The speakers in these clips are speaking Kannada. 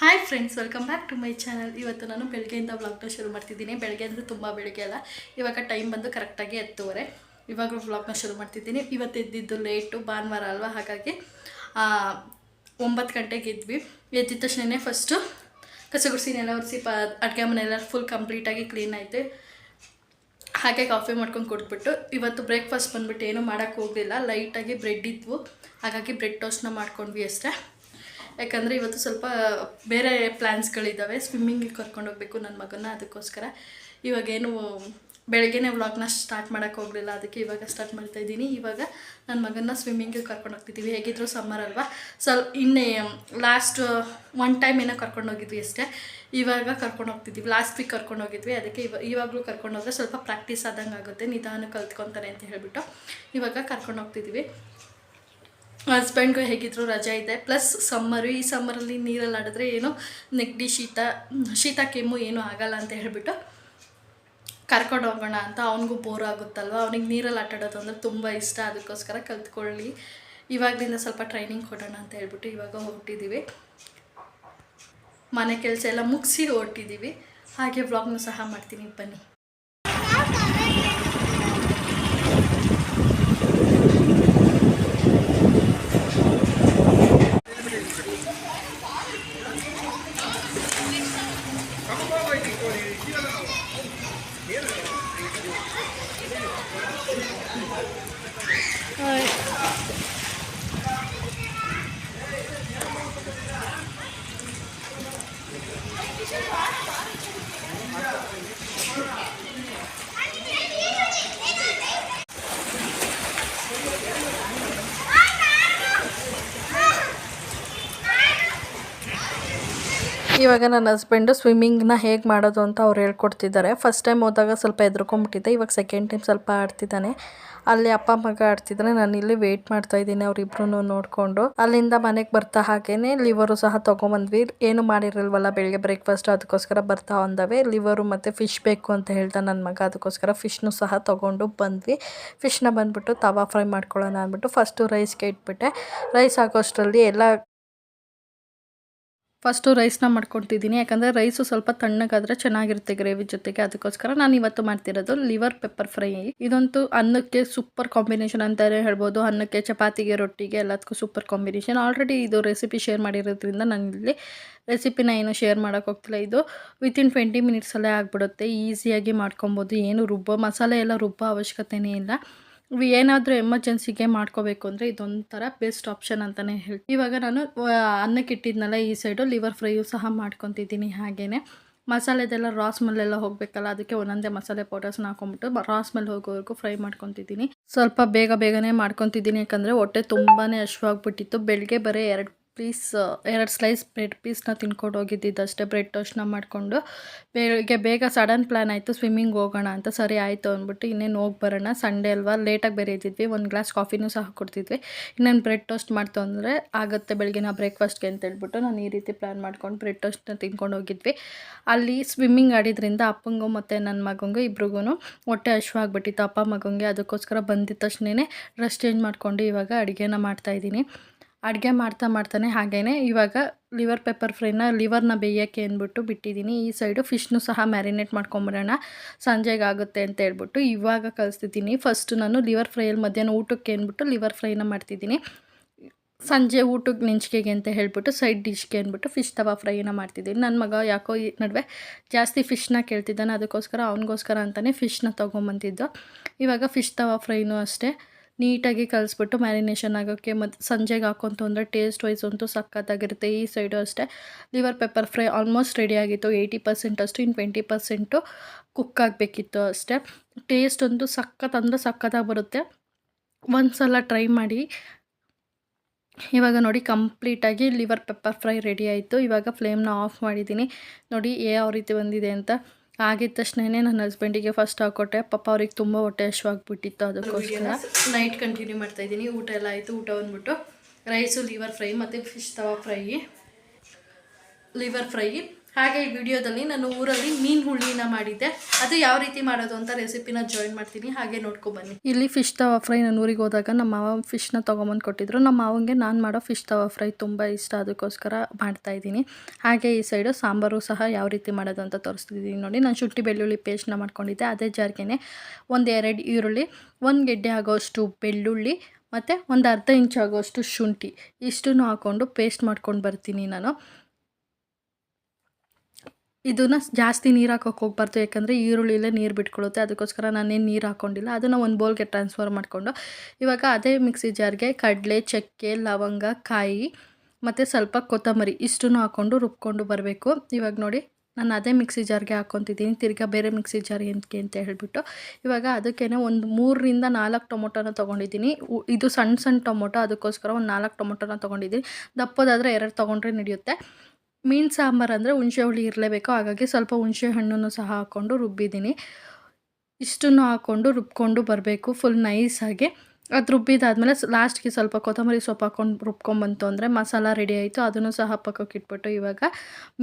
Hi friends welcome back to my channel ಇವತ್ತು ನಾನು ಬೆಳಗ್ಗೆಯಿಂದ ವ್ಲಾಗ್ನ ಶುರು ಮಾಡ್ತಿದ್ದೀನಿ. ಬೆಳಗ್ಗೆ ಅಂದರೆ ತುಂಬ ಬೆಳಗ್ಗೆ ಅಲ್ಲ. ಇವಾಗ ಟೈಮ್ ಬಂದು ಕರೆಕ್ಟಾಗಿ ಹತ್ತುವರೆ. ಇವಾಗ ವ್ಲಾಗ್ನ ಶುರು ಮಾಡ್ತಿದ್ದೀನಿ. ಇವತ್ತು ಎದ್ದಿದ್ದು ಲೇಟು ಭಾನುವಾರ ಅಲ್ವಾ? ಹಾಗಾಗಿ ಒಂಬತ್ತು ಗಂಟೆಗೆ ಇದ್ವಿ ಎದ್ದಿದ ತಕ್ಷಣವೇ ಫಸ್ಟು ಕಸ ಗುಡಿಸಿನೆಲ್ಲ ಒರೆಸಿ, ಪ, ಅಡುಗೆ ಮನೆಯೆಲ್ಲ ಫುಲ್ ಕಂಪ್ಲೀಟಾಗಿ ಕ್ಲೀನ್ ಆಯಿತು. ಹಾಗೆ ಕಾಫಿ ಮಾಡ್ಕೊಂಡು ಕೊಟ್ಬಿಟ್ಟು ಇವತ್ತು ಬ್ರೇಕ್ಫಾಸ್ಟ್ ಬಂದ್ಬಿಟ್ಟು ಏನೂ ಮಾಡೋಕ್ಕೆ ಹೋಗಲಿಲ್ಲ. ಲೈಟಾಗಿ ಬ್ರೆಡ್ ಇದ್ವು. ಹಾಗಾಗಿ ಬ್ರೆಡ್ ಟೋಸ್ಟ್ನ ಮಾಡ್ಕೊಂಡ್ವಿ ಅಷ್ಟೇ. ಯಾಕಂದರೆ ಇವತ್ತು ಸ್ವಲ್ಪ ಬೇರೆ ಪ್ಲ್ಯಾನ್ಸ್ಗಳಿದ್ದಾವೆ ಸ್ವಿಮ್ಮಿಂಗಿಗೆ ಕರ್ಕೊಂಡು ಹೋಗ್ಬೇಕು ನನ್ನ ಮಗನ ಅದಕ್ಕೋಸ್ಕರ. ಇವಾಗೇನು ಬೆಳಗ್ಗೆನೇ ವ್ಲಾಗ್ನ ಸ್ಟಾರ್ಟ್ ಮಾಡೋಕ್ಕೆ ಹೋಗಲಿಲ್ಲ, ಅದಕ್ಕೆ ಇವಾಗ ಸ್ಟಾರ್ಟ್ ಮಾಡ್ತಾ ಇದ್ದೀನಿ. ಇವಾಗ ನನ್ನ ಮಗನ ಸ್ವಿಮ್ಮಿಂಗಿಗೆ ಕರ್ಕೊಂಡು ಹೋಗ್ತಿದ್ದೀವಿ ಹೇಗಿದ್ರು ಸಮ್ಮರ್ ಅಲ್ವಾ? ಸ್ವಲ್ಪ ಇನ್ನೇ ಲಾಸ್ಟ್ ಒನ್ ಟೈಮ್ ಏನೋ ಕರ್ಕೊಂಡು ಹೋಗಿದ್ವಿ ಅಷ್ಟೇ. ಇವಾಗ ಕರ್ಕೊಂಡು ಹೋಗ್ತಿದ್ದೀವಿ ಲಾಸ್ಟ್ ವೀಕ್ ಕರ್ಕೊಂಡು ಹೋಗಿದ್ವಿ. ಅದಕ್ಕೆ ಇವ, ಇವಾಗಲೂ ಕರ್ಕೊಂಡು ಹೋದ್ರೆ ಸ್ವಲ್ಪ ಪ್ರಾಕ್ಟೀಸ್ ಆದಂಗೆ ಆಗುತ್ತೆ ನಿಧಾನ ಕಲ್ತ್ಕೊತಾರೆ ಅಂತ ಹೇಳಿಬಿಟ್ಟು ಇವಾಗ ಕರ್ಕೊಂಡು ಹೋಗ್ತಿದ್ದೀವಿ ಹಸ್ಬೆಂಡ್ಗೂ ಹೇಗಿದ್ರು ರಜೆ ಇದೆ. ಪ್ಲಸ್ ಸಮ್ಮರು ಈ ಸಮ್ಮರಲ್ಲಿ ನೀರಲ್ಲಿ ಆಡಿದ್ರೆ ಏನು ನೆಗಡಿ, ಶೀತ ಶೀತ, ಕೆಮ್ಮು ಏನೂ ಆಗಲ್ಲ ಅಂತ ಹೇಳ್ಬಿಟ್ಟು ಕರ್ಕೊಂಡು ಹೋಗೋಣ ಅಂತ ಅವನಿಗೂ ಬೋರ್ ಆಗುತ್ತಲ್ವ? ಅವ್ನಿಗೆ ನೀರಲ್ಲಿ ಆಟ ಆಡೋದು ಅಂದರೆ ತುಂಬ ಇಷ್ಟ. ಅದಕ್ಕೋಸ್ಕರ ಕಲ್ತ್ಕೊಳ್ಳಿ. ಇವಾಗಲಿಂದ ಸ್ವಲ್ಪ ಟ್ರೈನಿಂಗ್ ಕೊಡೋಣ ಅಂತ ಹೇಳ್ಬಿಟ್ಟು ಇವಾಗ ಹೊರಟಿದ್ದೀವಿ ಮನೆ ಕೆಲಸ ಎಲ್ಲ ಮುಗಿಸಿ ಹೊರಟಿದ್ದೀವಿ ಹಾಗೆ ವ್ಲಾಗ್ನು ಸಹ ಮಾಡ್ತೀನಿ. ಬನ್ನಿ. 哎 ಇವಾಗ ನನ್ನ ಹಸ್ಬೆಂಡು ಸ್ವಿಮ್ಮಿಂಗ್ನ ಹೇಗೆ ಮಾಡೋದು ಅಂತ ಅವ್ರು ಹೇಳ್ಕೊಡ್ತಿದ್ದಾರೆ. ಫಸ್ಟ್ ಟೈಮ್ ಹೋದಾಗ ಸ್ವಲ್ಪ ಹೆದ್ರ್ಕೊಂಬಿಟ್ಟಿದ್ದೆ, ಇವಾಗ ಸೆಕೆಂಡ್ ಟೈಮ್ ಸ್ವಲ್ಪ ಆಡ್ತಿದ್ದಾನೆ. ಅಲ್ಲಿ ಅಪ್ಪ ಮಗ ಆಡ್ತಿದ್ರೆ, ನಾನು ಇಲ್ಲಿ ವೇಟ್ ಮಾಡ್ತಾ ಇದ್ದೀನಿ ಅವ್ರಿಬ್ರು ನೋಡಿಕೊಂಡು. ಅಲ್ಲಿಂದ ಮನೆಗೆ ಬರ್ತಾ ಹಾಗೇನೆ ಲಿವರು ಸಹ ತೊಗೊಂಬಂದ್ವಿ. ಏನು ಮಾಡಿರಲ್ವಲ್ಲ ಬೆಳಿಗ್ಗೆ ಬ್ರೇಕ್ಫಾಸ್ಟ್ ಅದಕ್ಕೋಸ್ಕರ ಬರ್ತಾ ಒಂದವೆ ಲಿವರು ಮತ್ತು ಫಿಶ್ ಬೇಕು ಅಂತ ಹೇಳ್ತಾ ನನ್ನ ಮಗ, ಅದಕ್ಕೋಸ್ಕರ ಫಿಶ್ನು ಸಹ ತೊಗೊಂಡು ಬಂದ್ವಿ. ಫಿಶ್ನ ಬಂದ್ಬಿಟ್ಟು ತವಾ ಫ್ರೈ ಮಾಡ್ಕೊಳ್ಳೋಣ ಅಂದ್ಬಿಟ್ಟು ಫಸ್ಟು ರೈಸ್ಗೆ ಇಟ್ಬಿಟ್ಟೆ. ರೈಸ್ ಹಾಕೋಷ್ಟರಲ್ಲಿ ಎಲ್ಲ ಫಸ್ಟು ರೈಸ್ನ ಮಾಡ್ಕೊತಿದ್ದೀನಿ ಯಾಕಂದರೆ ರೈಸು ಸ್ವಲ್ಪ ತಣ್ಣಗಾದರೆ ಚೆನ್ನಾಗಿರುತ್ತೆ ಗ್ರೇವಿ ಜೊತೆಗೆ. ಅದಕ್ಕೋಸ್ಕರ ನಾನು ಇವತ್ತು ಮಾಡ್ತಿರೋದು ಲಿವರ್ ಪೆಪ್ಪರ್ ಫ್ರೈ. ಇದಂತೂ ಅನ್ನಕ್ಕೆ ಸೂಪರ್ ಕಾಂಬಿನೇಷನ್ ಅಂತಲೇ ಹೇಳ್ಬೋದು. ಅನ್ನಕ್ಕೆ, ಚಪಾತಿಗೆ, ರೊಟ್ಟಿಗೆ ಎಲ್ಲದಕ್ಕೂ ಸೂಪರ್ ಕಾಂಬಿನೇಷನ್. ಆಲ್ರೆಡಿ ಇದು ರೆಸಿಪಿ ಶೇರ್ ಮಾಡಿರೋದ್ರಿಂದ ನಾನು ಇಲ್ಲಿ ರೆಸಿಪಿನ ಏನು ಶೇರ್ ಮಾಡೋಕ್ಕೆ ಹೋಗ್ತಿಲ್ಲ. ಇದು ವಿತಿನ್ ಟ್ವೆಂಟಿ ಮಿನಿಟ್ಸಲ್ಲೇ ಆಗಿಬಿಡುತ್ತೆ. ಈಸಿಯಾಗಿ ಮಾಡ್ಕೊಬೋದು. ಏನು ರುಬ್ಬೋ ಮಸಾಲೆ ಎಲ್ಲ ರುಬ್ಬೋ ಅವಶ್ಯಕತೆನೇ ಇಲ್ಲ. ಏನಾದರೂ ಎಮರ್ಜೆನ್ಸಿಗೆ ಮಾಡ್ಕೋಬೇಕು ಅಂದರೆ ಇದೊಂಥರ ಬೆಸ್ಟ್ ಆಪ್ಷನ್ ಅಂತಲೇ ಹೇಳ್ತೀನಿ ಇವಾಗ ನಾನು ಅನ್ನಕ್ಕೆ ಇಟ್ಟಿದ್ನಲ್ಲ ಈ ಸೈಡು, ಲಿವರ್ ಫ್ರೈಯು ಸಹ ಮಾಡ್ಕೊತಿದ್ದೀನಿ ಹಾಗೆಯೇ ಮಸಾಲೆದೆಲ್ಲ ರಾ ಸ್ಮೆಲ್ಲೆಲ್ಲ ಹೋಗಬೇಕಲ್ಲ, ಅದಕ್ಕೆ ಒಂದೊಂದೇ ಮಸಾಲೆ ಪೌಡರ್ಸ್ನ ಹಾಕೊಂಡ್ಬಿಟ್ಟು ರಾ ಸ್ಮೆಲ್ ಹೋಗೋವರೆಗೂ ಫ್ರೈ ಮಾಡ್ಕೊತಿದ್ದೀನಿ. ಸ್ವಲ್ಪ ಬೇಗ ಬೇಗನೆ ಮಾಡ್ಕೊತಿದ್ದೀನಿ, ಯಾಕಂದರೆ ಹೊಟ್ಟೆ ತುಂಬಾ ಹಶ್ವಾಗ್ಬಿಟ್ಟಿತ್ತು ಬೆಳಗ್ಗೆ ಬರೀ ಎರಡು ಪೀಸ್, ಎರಡು ಸ್ಲೈಸ್ ಬ್ರೆಡ್ ಪೀಸ್ನ ತಿನ್ಕೊಂಡು ಹೋಗಿದ್ದಿದ್ದು ಅಷ್ಟೇ ಬ್ರೆಡ್ ಟೋಸ್ಟ್ನ ಮಾಡಿಕೊಂಡು. ಬೆಳಗ್ಗೆ ಬೇಗ ಸಡನ್ ಪ್ಲ್ಯಾನ್ ಆಯಿತು ಸ್ವಿಮ್ಮಿಂಗ್ ಹೋಗೋಣ ಅಂತ. ಸರಿ ಆಯಿತು ಅಂದ್ಬಿಟ್ಟು ಇನ್ನೇನು ಹೋಗಿ ಬರೋಣ ಸಂಡೇ ಅಲ್ವಾ? ಲೇಟಾಗಿ ಬೇರೆ ಇದ್ದಿದ್ವಿ ಒಂದು ಗ್ಲಾಸ್ ಕಾಫಿನೂ ಸಹ ಕೊಡ್ತಿದ್ವಿ ಇನ್ನೇನು ಬ್ರೆಡ್ ಟೋಸ್ಟ್ ಮಾಡ್ತು ಅಂದರೆ ಆಗುತ್ತೆ ಬೆಳಗ್ಗೆ ನಾವು ಬ್ರೇಕ್ಫಾಸ್ಟ್ಗೆ ಅಂತ ಹೇಳ್ಬಿಟ್ಟು ನಾನು ಈ ರೀತಿ ಪ್ಲ್ಯಾನ್ ಮಾಡ್ಕೊಂಡು ಬ್ರೆಡ್ ಟೋಸ್ಟ್ನ ತಿನ್ಕೊಂಡು ಹೋಗಿದ್ವಿ. ಅಲ್ಲಿ ಸ್ವಿಮ್ಮಿಂಗ್ ಆಡಿದ್ರಿಂದ ಅಪ್ಪಂಗೂ ಮತ್ತು ನನ್ನ ಮಗಂಗೂ ಇಬ್ರಿಗೂ ಹೊಟ್ಟೆ ಹಶ್ವಾಗ್ಬಿಟ್ಟಿತ್ತು ಅಪ್ಪ ಮಗಂಗೆ ಅದಕ್ಕೋಸ್ಕರ ಬಂದಿದ್ದ ತಕ್ಷಣವೇ ಡ್ರೆಸ್ ಚೇಂಜ್ ಮಾಡಿಕೊಂಡು ಇವಾಗ ಅಡುಗೆನ ಮಾಡ್ತಾಯಿದ್ದೀನಿ ಅಡುಗೆ ಮಾಡ್ತಾ ಮಾಡ್ತಾನೆ ಹಾಗೇ ಇವಾಗ ಲಿವರ್ ಪೆಪ್ಪರ್ ಫ್ರೈನ ಲಿವರ್ನ ಬೇಯೋಕ್ಕೆ ಅಂದ್ಬಿಟ್ಟು ಬಿಟ್ಟಿದ್ದೀನಿ. ಈ ಸೈಡು ಫಿಶ್ನು ಸಹ ಮ್ಯಾರಿನೇಟ್ ಮಾಡ್ಕೊಂಬರೋಣ ಸಂಜೆಗೆ ಆಗುತ್ತೆ ಅಂತ ಹೇಳ್ಬಿಟ್ಟು ಇವಾಗ ಕಲಿಸ್ತಿದ್ದೀನಿ. ಫಸ್ಟು ನಾನು ಲಿವರ್ ಫ್ರೈಯಲ್ಲಿ ಮಧ್ಯಾಹ್ನ ಊಟಕ್ಕೆ ಅಂದ್ಬಿಟ್ಟು ಲಿವರ್ ಫ್ರೈನ ಮಾಡ್ತಿದ್ದೀನಿ. ಸಂಜೆ ಊಟಕ್ಕೆ ನೆಂಚಿಕೆಗೆ ಅಂತ ಹೇಳ್ಬಿಟ್ಟು ಸೈಡ್ ಡಿಶ್ಗೆ ಅಂದ್ಬಿಟ್ಟು ಫಿಶ್ ತವಾ ಫ್ರೈನ ಮಾಡ್ತಿದ್ದೀನಿ. ನನ್ನ ಮಗ ಯಾಕೋ ಈ ನಡುವೆ ಜಾಸ್ತಿ ಫಿಶ್ನ ಕೇಳ್ತಿದ್ದಾನೆ, ಅದಕ್ಕೋಸ್ಕರ ಅವನಿಗೋಸ್ಕರ ಅಂತಲೇ ಫಿಶ್ನ ತೊಗೊಂಬಂತಿದ್ದು ಇವಾಗ ಫಿಶ್ ತವಾ ಫ್ರೈನೂ ಅಷ್ಟೇ. ನೀಟಾಗಿ ಕಲಿಸ್ಬಿಟ್ಟು ಮ್ಯಾರಿನೇಷನ್ ಆಗೋಕ್ಕೆ ಮತ್ತು ಸಂಜೆಗೆ ಹಾಕೊಂತು ಅಂದರೆ ಟೇಸ್ಟ್ ವೈಸ್ ಅಂತೂ ಸಖತ್ತಾಗಿರುತ್ತೆ ಈ ಸೈಡು ಅಷ್ಟೇ. Liver pepper fry almost ready ಆಗಿತ್ತು. ಏಯ್ಟಿ ಪರ್ಸೆಂಟ್ ಅಷ್ಟು, ಇನ್ನು ಟ್ವೆಂಟಿ ಪರ್ಸೆಂಟು ಕುಕ್ ಆಗಬೇಕಿತ್ತು ಅಷ್ಟೇ. ಟೇಸ್ಟ್ ಅಂತೂ ಸಖತ್ ಅಂದರೆ ಸಖತ್ತಾಗಿ ಬರುತ್ತೆ. ಒಂದು ಸಲ ಟ್ರೈ ಮಾಡಿ. ಇವಾಗ ನೋಡಿ ಕಂಪ್ಲೀಟಾಗಿ ಲಿವರ್ ಪೆಪ್ಪರ್ ಫ್ರೈ ರೆಡಿ ಆಯಿತು. ಇವಾಗ ಫ್ಲೇಮ್ನ ಆಫ್ ಮಾಡಿದ್ದೀನಿ. ನೋಡಿ ಯಾವ ರೀತಿ ಬಂದಿದೆ ಅಂತ. ಆಗಿದ ತಕ್ಷಣನೇ ನನ್ನ ಹಸ್ಬೆಂಡಿಗೆ ಫಸ್ಟ್ ಹಾಕೊಟ್ಟೆ ಪಾಪ ಅವ್ರಿಗೆ ತುಂಬ ಹೊಟ್ಟೆ ಹಶ್ವಾಗ್ಬಿಟ್ಟಿತ್ತು ಅದಕ್ಕೋಸ್ಕರ. ನೈಟ್ ಕಂಟಿನ್ಯೂ ಮಾಡ್ತಾ ಇದ್ದೀನಿ. ಊಟ ಎಲ್ಲ ಆಯಿತು, ಊಟ ಬಂದ್ಬಿಟ್ಟು ರೈಸು ಲಿವರ್ ಫ್ರೈ ಮತ್ತು fish tawa fry liver fry ಹಾಗೆ ಈ ವಿಡಿಯೋದಲ್ಲಿ ನಾನು ಊರಲ್ಲಿ ಮೀನು ಹುಳಿನ ಮಾಡಿದ್ದೆ. ಅದು ಯಾವ ರೀತಿ ಮಾಡೋದು ಅಂತ ರೆಸಿಪಿನ ಜಾಯಿನ್ ಮಾಡ್ತೀನಿ. ಹಾಗೆ ನೋಡ್ಕೊಬನ್ನಿ ಇಲ್ಲಿ ಫಿಶ್ ತವಾ ಫ್ರೈ ನಾನು ಊರಿಗೆ ಹೋದಾಗ ನಮ್ಮ ಮಾವ ಫಿಶ್ನ ತೊಗೊಂಬಂದು ಕೊಟ್ಟಿದ್ರು. ನಮ್ಮ ಮಾವಂಗೆ ನಾನು ಮಾಡೋ ಫಿಶ್ ತವಾ ಫ್ರೈ ತುಂಬ ಇಷ್ಟ. ಅದಕ್ಕೋಸ್ಕರ ಮಾಡ್ತಾ ಇದ್ದೀನಿ. ಹಾಗೆ ಈ ಸೈಡು ಸಾಂಬಾರು ಸಹ ಯಾವ ರೀತಿ ಮಾಡೋದು ಅಂತ ತೋರಿಸ್ತಿದ್ದೀನಿ ನೋಡಿ. ನಾನು ಶುಂಠಿ ಬೆಳ್ಳುಳ್ಳಿ ಪೇಸ್ಟ್ನ ಮಾಡ್ಕೊಂಡಿದ್ದೆ. ಅದೇ ಜಾರಿಗೆನೆ ಒಂದು ಎರಡು ಈರುಳ್ಳಿ, ಒಂದು ಗೆಡ್ಡೆ ಆಗೋಷ್ಟು ಬೆಳ್ಳುಳ್ಳಿ ಮತ್ತು ಒಂದು ಅರ್ಧ ಇಂಚ್ ಆಗೋಷ್ಟು ಶುಂಠಿ ಇಷ್ಟನ್ನು ಹಾಕ್ಕೊಂಡು ಪೇಸ್ಟ್ ಮಾಡ್ಕೊಂಡು ಬರ್ತೀನಿ ನಾನು. ಇದನ್ನ ಜಾಸ್ತಿ ನೀರು ಹಾಕೋಕೆ ಹೋಗ್ಬಾರ್ದು, ಯಾಕಂದರೆ ಈರುಳ್ಳಿಲೇ ನೀರು ಬಿಟ್ಕೊಳ್ಳುತ್ತೆ ಅದಕ್ಕೋಸ್ಕರ ನಾನೇನು ನೀರು ಹಾಕ್ಕೊಂಡಿಲ್ಲ ಅದನ್ನು ಒಂದು ಬೌಲ್ಗೆ ಟ್ರಾನ್ಸ್ಫರ್ ಮಾಡಿಕೊಂಡು, ಇವಾಗ ಅದೇ ಮಿಕ್ಸಿ ಜಾರ್ಗೆ ಕಡಲೆ, ಚಕ್ಕೆ, ಲವಂಗ, ಕಾಯಿ ಮತ್ತು ಸ್ವಲ್ಪ ಕೊತ್ತಂಬರಿ ಇಷ್ಟನ್ನು ಹಾಕ್ಕೊಂಡು ರುಬ್ಕೊಂಡು ಬರಬೇಕು. ಇವಾಗ ನೋಡಿ, ನಾನು ಅದೇ ಮಿಕ್ಸಿ ಜಾರ್ಗೆ ಹಾಕ್ಕೊತಿದ್ದೀನಿ ತಿರ್ಗಾ ಬೇರೆ ಮಿಕ್ಸಿ ಜಾರ್ ಎಂತಕ್ಕೆ ಅಂತ ಹೇಳಿಬಿಟ್ಟು. ಇವಾಗ ಅದಕ್ಕೇ ಒಂದು ಮೂರರಿಂದ ನಾಲ್ಕು ಟೊಮೊಟೊನ ತೊಗೊಂಡಿದ್ದೀನಿ. ಇದು ಸಣ್ಣ ಸಣ್ಣ ಟೊಮೊಟೊ, ಅದಕ್ಕೋಸ್ಕರ ಒಂದು ನಾಲ್ಕು ಟೊಮೊಟೊನ ತೊಗೊಂಡಿದ್ದೀನಿ. ದಪ್ಪದಾದರೆ ಎರಡು ತೊಗೊಂಡ್ರೆ ನಡೆಯುತ್ತೆ. ಮೀನು ಸಾಂಬಾರು ಅಂದರೆ ಹುಣಸೆ ಹುಳಿ ಇರಲೇಬೇಕು. ಹಾಗಾಗಿ ಸ್ವಲ್ಪ ಹುಣಸೆ ಹಣ್ಣನ್ನು ಸಹ ಹಾಕ್ಕೊಂಡು ರುಬ್ಬಿದ್ದೀನಿ. ಇಷ್ಟನ್ನು ಹಾಕ್ಕೊಂಡು ರುಬ್ಕೊಂಡು ಬರಬೇಕು ಫುಲ್ ನೈಸಾಗಿ ಅದು ರುಬ್ಬಿದಾದ್ಮೇಲೆ ಲಾಸ್ಟ್ಗೆ ಸ್ವಲ್ಪ ಕೊತ್ತಂಬರಿ ಸೊಪ್ಪು ಹಾಕ್ಕೊಂಡು ರುಬ್ಕೊಂಬಂತು ಅಂದರೆ ಮಸಾಲ ರೆಡಿ ಆಯಿತು. ಅದನ್ನು ಸಹ ಪಕ್ಕಕ್ಕೆ ಇಟ್ಬಿಟ್ಟು ಇವಾಗ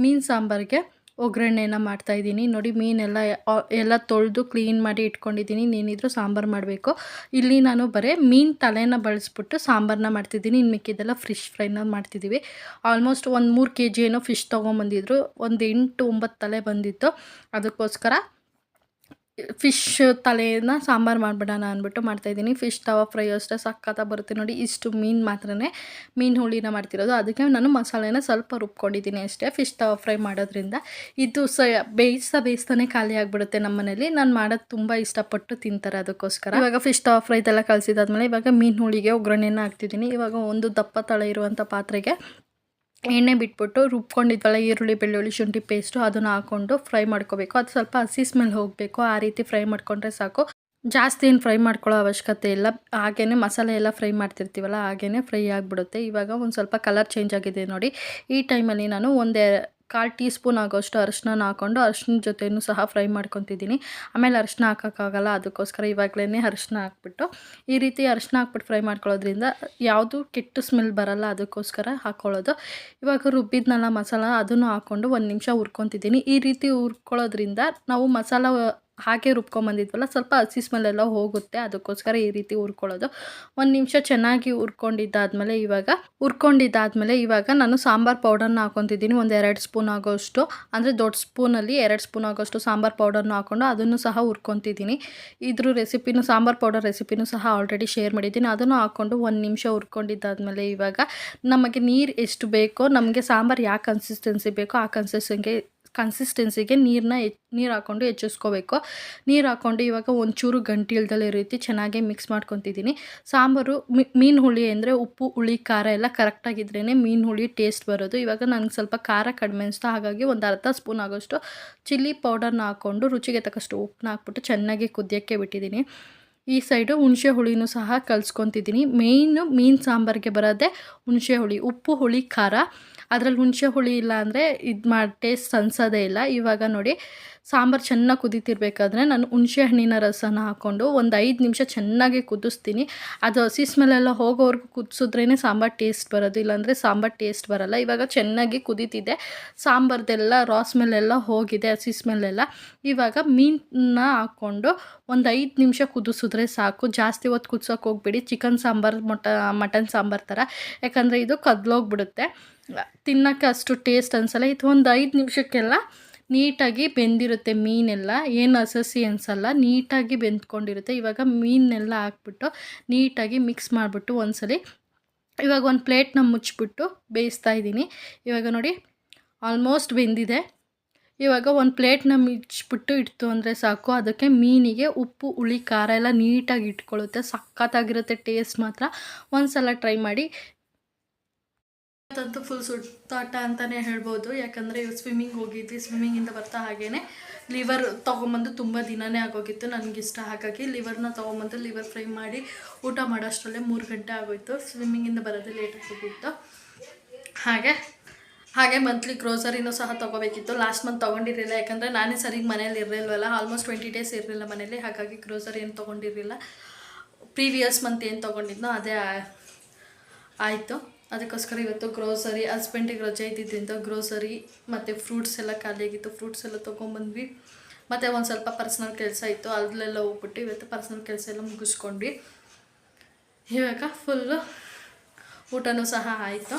ಮೀನು ಸಾಂಬಾರಿಗೆ ಒಗ್ಗರಣೆನ ಮಾಡ್ತಾಯಿದ್ದೀನಿ ನೋಡಿ, ಮೀನೆಲ್ಲ ಎಲ್ಲ ತೊಳೆದು ಕ್ಲೀನ್ ಮಾಡಿ ಇಟ್ಕೊಂಡಿದ್ದೀನಿ. ನೀನಿದ್ರು ಸಾಂಬಾರು ಮಾಡಬೇಕು. ಇಲ್ಲಿ ನಾನು ಬರೀ ಮೀನು ತಲೆನ ಬಳಸ್ಬಿಟ್ಟು ಸಾಂಬಾರನ್ನ ಮಾಡ್ತಿದ್ದೀನಿ. ಇನ್ನು ಮಿಕ್ಕಿದೆಲ್ಲ ಫಿಶ್ ಫ್ರೈನ ಮಾಡ್ತಿದ್ದೀವಿ. ಆಲ್ಮೋಸ್ಟ್ ಒಂದು ಮೂರು ಕೆ ಜಿ ಏನೋ ಫಿಶ್ ತೊಗೊಂಬಂದಿದ್ರು. ಒಂದು ಎಂಟು ಒಂಬತ್ತು ತಲೆ ಬಂದಿತ್ತು. ಅದಕ್ಕೋಸ್ಕರ ಫಿಶ್ ತಲೆನ ಸಾಂಬಾರು ಮಾಡಿಬಿಡೋಣ ಅಂದ್ಬಿಟ್ಟು ಮಾಡ್ತಾಯಿದ್ದೀನಿ. ಫಿಶ್ ತವಾ ಫ್ರೈ ಅಷ್ಟೇ ಸಕ್ಕತ್ತ ಬರುತ್ತೆ ನೋಡಿ, ಇಷ್ಟು ಮೀನು ಮಾತ್ರನೇ ಮೀನು ಹುಳಿನ ಮಾಡ್ತಿರೋದು. ಅದಕ್ಕೆ ನಾನು ಮಸಾಲೆನ ಸ್ವಲ್ಪ ರುಬ್ಕೊಂಡಿದ್ದೀನಿ ಅಷ್ಟೇ ಫಿಶ್ ತವಾ ಫ್ರೈ ಮಾಡೋದ್ರಿಂದ. ಇದು ಸ, ಬೇಯಿಸ್ತಾ ಬೇಯಿಸ್ತಾನೆ ಖಾಲಿ ಆಗಿಬಿಡುತ್ತೆ ನಮ್ಮ ಮನೇಲಿ ನಾನು ಮಾಡೋದು ತುಂಬ ಇಷ್ಟಪಟ್ಟು ತಿಂತಾರೆ ಅದಕ್ಕೋಸ್ಕರ. ಇವಾಗ ಫಿಶ್ ತವಾ ಫ್ರೈದೆಲ್ಲ ಕಲಿಸಿದಾದ್ಮೇಲೆ ಇವಾಗ ಮೀನು ಹುಳಿಗೆ ಒಗ್ಗರಣೆನ ಹಾಕ್ತಿದ್ದೀನಿ. ಇವಾಗ ಒಂದು ದಪ್ಪ ತಳ ಇರುವಂಥ ಪಾತ್ರೆಗೆ ಎಣ್ಣೆ ಬಿಟ್ಬಿಟ್ಟು ರುಬ್ಕೊಂಡಿದ್ವಲ್ಲ, ಈರುಳ್ಳಿ, ಬೆಳ್ಳುಳ್ಳಿ, ಶುಂಠಿ ಪೇಸ್ಟು ಅದನ್ನು ಹಾಕ್ಕೊಂಡು ಫ್ರೈ ಮಾಡ್ಕೋಬೇಕು. ಅದು ಸ್ವಲ್ಪ ಹಸಿ ಸ್ಮೆಲ್ ಹೋಗಬೇಕು. ಆ ರೀತಿ ಫ್ರೈ ಮಾಡ್ಕೊಂಡ್ರೆ ಸಾಕು. ಜಾಸ್ತಿ ಏನು ಫ್ರೈ ಮಾಡ್ಕೊಳ್ಳೋ ಅವಶ್ಯಕತೆ ಇಲ್ಲ. ಹಾಗೇ ಮಸಾಲೆ ಎಲ್ಲ ಫ್ರೈ ಮಾಡ್ತಿರ್ತೀವಲ್ಲ ಹಾಗೇ ಫ್ರೈ ಆಗಿಬಿಡುತ್ತೆ. ಇವಾಗ ಒಂದು ಸ್ವಲ್ಪ ಕಲರ್ ಚೇಂಜ್ ಆಗಿದೆ ನೋಡಿ. ಈ ಟೈಮಲ್ಲಿ ನಾನು ಒಂದೇ ಕಾಲು ಟೀ ಸ್ಪೂನ್ ಆಗೋಷ್ಟು ಅರಶಿನ ಹಾಕ್ಕೊಂಡು ಅರಶಿನ ಜೊತೆಯೂ ಸಹ ಫ್ರೈ ಮಾಡ್ಕೊತಿದ್ದೀನಿ. ಆಮೇಲೆ ಅರಶಿನ ಹಾಕೋಕ್ಕಾಗಲ್ಲ, ಅದಕ್ಕೋಸ್ಕರ ಇವಾಗಲೇ ಅರಶಿನ ಹಾಕ್ಬಿಟ್ಟು, ಈ ರೀತಿ ಅರಶಿನ ಹಾಕ್ಬಿಟ್ಟು ಫ್ರೈ ಮಾಡ್ಕೊಳ್ಳೋದ್ರಿಂದ ಯಾವುದು ಕೆಟ್ಟ ಸ್ಮೆಲ್ ಬರಲ್ಲ, ಅದಕ್ಕೋಸ್ಕರ ಹಾಕ್ಕೊಳ್ಳೋದು ಇವಾಗ ರುಬ್ಬಿದ್ನಲ್ಲ ಮಸಾಲ, ಅದನ್ನು ಹಾಕ್ಕೊಂಡು ಒಂದು ನಿಮಿಷ ಹುರ್ಕೊತಿದ್ದೀನಿ. ಈ ರೀತಿ ಹುರ್ಕೊಳ್ಳೋದ್ರಿಂದ ನಾವು ಮಸಾಲ ಹಾಗೆ ರುಬ್ಕೊಂಬಂದಿದ್ವಲ್ಲ, ಸ್ವಲ್ಪ ಹಸಿ ಸ್ಮೆಲ್ಲೆಲ್ಲ ಹೋಗುತ್ತೆ. ಅದಕ್ಕೋಸ್ಕರ ಈ ರೀತಿ ಹುರ್ಕೊಳ್ಳೋದು. ಒಂದು ನಿಮಿಷ ಚೆನ್ನಾಗಿ ಹುರ್ಕೊಂಡಿದ್ದಾದ್ಮೇಲೆ ಇವಾಗ ಹುರ್ಕೊಂಡಿದ್ದಾದ್ಮೇಲೆ ಇವಾಗ ನಾನು ಸಾಂಬಾರು ಪೌಡರ್ನ ಹಾಕೊತಿದ್ದೀನಿ. ಒಂದು ಎರಡು ಸ್ಪೂನ್ ಆಗೋಷ್ಟು, ಅಂದರೆ ದೊಡ್ಡ ಸ್ಪೂನಲ್ಲಿ ಎರಡು ಸ್ಪೂನ್ ಆಗೋಷ್ಟು ಸಾಂಬಾರು ಪೌಡರ್ನ ಹಾಕ್ಕೊಂಡು ಅದನ್ನು ಸಹ ಹುರ್ಕೊತಿದ್ದೀನಿ. ಇದ್ರ ರೆಸಿಪಿನೂ ಸಾಂಬಾರು ಪೌಡರ್ ರೆಸಿಪಿನೂ ಸಹ ಆಲ್ರೆಡಿ ಶೇರ್ ಮಾಡಿದ್ದೀನಿ. ಅದನ್ನು ಹಾಕ್ಕೊಂಡು ಒಂದು ನಿಮಿಷ ಹುರ್ಕೊಂಡಿದ್ದಾದ್ಮೇಲೆ ಇವಾಗ, ನಮಗೆ ನೀರು ಎಷ್ಟು ಬೇಕೋ, ನಮಗೆ ಸಾಂಬಾರು ಯಾವ ಕನ್ಸಿಸ್ಟೆನ್ಸಿ ಬೇಕೋ ಆ ಕನ್ಸಿಸ್ಟೆನ್ಗೆ ಕನ್ಸಿಸ್ಟೆನ್ಸಿಗೆ ನೀರನ್ನ ನೀರು ಹಾಕ್ಕೊಂಡು ಹೆಚ್ಚಿಸ್ಕೋಬೇಕು. ನೀರು ಹಾಕ್ಕೊಂಡು ಇವಾಗ ಒಂಚೂರು ಗಂಟು ಇಲ್ದಲೆ ರೀತಿ ಚೆನ್ನಾಗಿ ಮಿಕ್ಸ್ ಮಾಡ್ಕೊತಿದ್ದೀನಿ. ಸಾಂಬಾರು ಮೀನು ಹುಳಿ ಅಂದರೆ ಉಪ್ಪು, ಹುಳಿ, ಖಾರ ಎಲ್ಲ ಕರೆಕ್ಟಾಗಿದ್ರೇ ಮೀನು ಹುಳಿ ಟೇಸ್ಟ್ ಬರೋದು. ಇವಾಗ ನನಗೆ ಸ್ವಲ್ಪ ಖಾರ ಕಡಿಮೆ ಅನಿಸ್ತು, ಹಾಗಾಗಿ ಒಂದು ಅರ್ಧ ಸ್ಪೂನ್ ಆಗೋಷ್ಟು ಚಿಲ್ಲಿ ಪೌಡರ್ನ ಹಾಕ್ಕೊಂಡು ರುಚಿಗೆ ತಕ್ಕಷ್ಟು ಉಪ್ಪನ್ನ ಹಾಕ್ಬಿಟ್ಟು ಚೆನ್ನಾಗಿ ಕುದಿಯೋಕ್ಕೆ ಬಿಟ್ಟಿದ್ದೀನಿ. ಈ ಸೈಡು ಹುಣಸೆ ಹುಳಿನೂ ಸಹ ಕಲಿಸ್ಕೊತಿದ್ದೀನಿ. ಮೇಯ್ನು ಮೀನು ಸಾಂಬಾರಿಗೆ ಬರೋದೇ ಹುಣಸೆ ಹುಳಿ, ಉಪ್ಪು, ಹುಳಿ, ಖಾರ. ಅದರಲ್ಲಿ ಹುಣಸೆ ಹುಳಿ ಇಲ್ಲ ಅಂದರೆ ಇದು ಮಾಡಿ ಟೇಸ್ಟ್ ಅನ್ಸೋದೇ ಇಲ್ಲ. ಇವಾಗ ನೋಡಿ ಸಾಂಬಾರು ಚೆನ್ನಾಗಿ ಕುದೀತಿರ್ಬೇಕಾದ್ರೆ ನಾನು ಹುಣಸೆ ಹಣ್ಣಿನ ರಸನ ಹಾಕ್ಕೊಂಡು ಒಂದು ಐದು ನಿಮಿಷ ಚೆನ್ನಾಗಿ ಕುದಿಸ್ತೀನಿ. ಅದು ಹಸಿ ಸ್ಮೆಲ್ಲೆಲ್ಲ ಹೋಗೋವರೆಗೂ ಕುದಿಸಿದ್ರೇ ಸಾಂಬಾರು ಟೇಸ್ಟ್ ಬರೋದು. ಇಲ್ಲಾಂದರೆ ಸಾಂಬಾರು ಟೇಸ್ಟ್ ಬರೋಲ್ಲ. ಇವಾಗ ಚೆನ್ನಾಗಿ ಕುದೀತಿದೆ. ಸಾಂಬಾರ್ದೆಲ್ಲ ರಾ ಸ್ಮೆಲ್ಲೆಲ್ಲ ಹೋಗಿದೆ, ಹಸಿ ಸ್ಮೆಲ್ಲೆಲ್ಲ ಇವಾಗ ಮೀನನ್ನ ಹಾಕ್ಕೊಂಡು ಒಂದು ಐದು ನಿಮಿಷ ಕುದಿಸಿದ್ರೆ ಸಾಕು. ಜಾಸ್ತಿ ಹೊತ್ತು ಕುದಿಸೋಕೆ ಹೋಗ್ಬಿಡಿ. ಚಿಕನ್ ಸಾಂಬಾರು ಮೊಟ ಮಟನ್ ಸಾಂಬಾರು ಥರ ಯಾಕಂದರೆ ಇದು ಕದ್ಲೋಗ್ಬಿಡುತ್ತೆ. ತಿನ್ನೋಕ್ಕೆ ಅಷ್ಟು ಟೇಸ್ಟ್ ಅನಿಸಲ್ಲ. ಇದು ಒಂದು ಐದು ನಿಮಿಷಕ್ಕೆಲ್ಲ ನೀಟಾಗಿ ಬೆಂದಿರುತ್ತೆ ಮೀನೆಲ್ಲ. ಏನು ಹಸಸಿ ಅನಿಸಲ್ಲ. ನೀಟಾಗಿ ಬೆಂದ್ಕೊಂಡಿರುತ್ತೆ. ಇವಾಗ ಮೀನೆಲ್ಲ ಹಾಕ್ಬಿಟ್ಟು ನೀಟಾಗಿ ಮಿಕ್ಸ್ ಮಾಡಿಬಿಟ್ಟು ಒಂದ್ಸಲಿ ಇವಾಗ ಒಂದು ಪ್ಲೇಟ್ನ ಮುಚ್ಚಿಬಿಟ್ಟು ಬೇಯಿಸ್ತಾ ಇದ್ದೀನಿ. ಇವಾಗ ನೋಡಿ ಆಲ್ಮೋಸ್ಟ್ ಬೆಂದಿದೆ. ಇವಾಗ ಒಂದು ಪ್ಲೇಟ್ನ ಮುಚ್ಚಿಬಿಟ್ಟು ಇಡ್ತು ಅಂದರೆ ಸಾಕು. ಅದಕ್ಕೆ ಮೀನಿಗೆ ಉಪ್ಪು, ಹುಳಿ, ಖಾರ ಎಲ್ಲ ನೀಟಾಗಿ ಇಟ್ಕೊಳ್ಳುತ್ತೆ. ಸಖತ್ತಾಗಿರುತ್ತೆ ಟೇಸ್ಟ್ ಮಾತ್ರ. ಒಂದು ಸಲ ಟ್ರೈ ಮಾಡಿ ಇವತ್ತಂತೂ ಫುಲ್ ಸುತ್ತಾಟ ಅಂತಲೇ ಹೇಳ್ಬೋದು. ಯಾಕಂದರೆ ಸ್ವಿಮ್ಮಿಂಗ್ ಹೋಗಿದ್ವಿ. ಸ್ವಿಮ್ಮಿಂಗಿಂದ ಬರ್ತಾ ಹಾಗೇನೆ ಲಿವರ್ ತೊಗೊಂಬಂದು ತುಂಬ ದಿನನೇ ಆಗೋಗಿತ್ತು. ನನಗಿಷ್ಟ ಹಾಗಾಗಿ ಲಿವರ್ನ ತೊಗೊಂಬಂದು ಲಿವರ್ ಫ್ರೈ ಮಾಡಿ ಊಟ ಮಾಡೋಷ್ಟರಲ್ಲೇ ಮೂರು ಗಂಟೆ ಆಗೋಯ್ತು. ಸ್ವಿಮ್ಮಿಂಗಿಂದ ಬರೋದೇ ಲೇಟ್ ಆಗೋಗಿತ್ತು. ಹಾಗೆ ಹಾಗೆ ಮಂತ್ಲಿ ಗ್ರೋಸರಿನೂ ಸಹ ತೊಗೋಬೇಕಿತ್ತು. Last month ತೊಗೊಂಡಿರಲಿಲ್ಲ. ಯಾಕಂದರೆ ನಾನೇ ಸರಿಗೆ ಮನೇಲಿ ಇರಲಿಲ್ವಲ್ಲ. ಆಲ್ಮೋಸ್ಟ್ ಟ್ವೆಂಟಿ ಡೇಸ್ ಇರಲಿಲ್ಲ ಮನೇಲಿ. ಹಾಗಾಗಿ ಗ್ರೋಸರಿ ಏನು ತೊಗೊಂಡಿರಲಿಲ್ಲ. ಪ್ರೀವಿಯಸ್ ಮಂತ್ ಏನು ತೊಗೊಂಡಿದ್ನೋ ಅದೇ ಆಯಿತು. ಅದಕ್ಕೋಸ್ಕರ ಇವತ್ತು ಗ್ರೋಸರಿ ಹಸ್ಬೆಂಡಿಗೆ ರಜೆ ಇದ್ದಿದ್ದರಿಂದ ಗ್ರೋಸರಿ ಮತ್ತು ಫ್ರೂಟ್ಸ್ ಎಲ್ಲ ಖಾಲಿಯಾಗಿತ್ತು ಫ್ರೂಟ್ಸ್ ಎಲ್ಲ ತೊಗೊಂಬಂದ್ವಿ ಮತ್ತು ಒಂದು ಸ್ವಲ್ಪ ಪರ್ಸ್ನಲ್ ಕೆಲಸ ಇತ್ತು. ಅಲ್ಲೆಲ್ಲ ಹೋಗ್ಬಿಟ್ಟು ಇವತ್ತು ಪರ್ಸ್ನಲ್ ಕೆಲಸ ಎಲ್ಲ ಮುಗಿಸ್ಕೊಂಡ್ವಿ. ಇವಾಗ ಫುಲ್ಲು ಊಟನೂ ಸಹ ಆಯಿತು.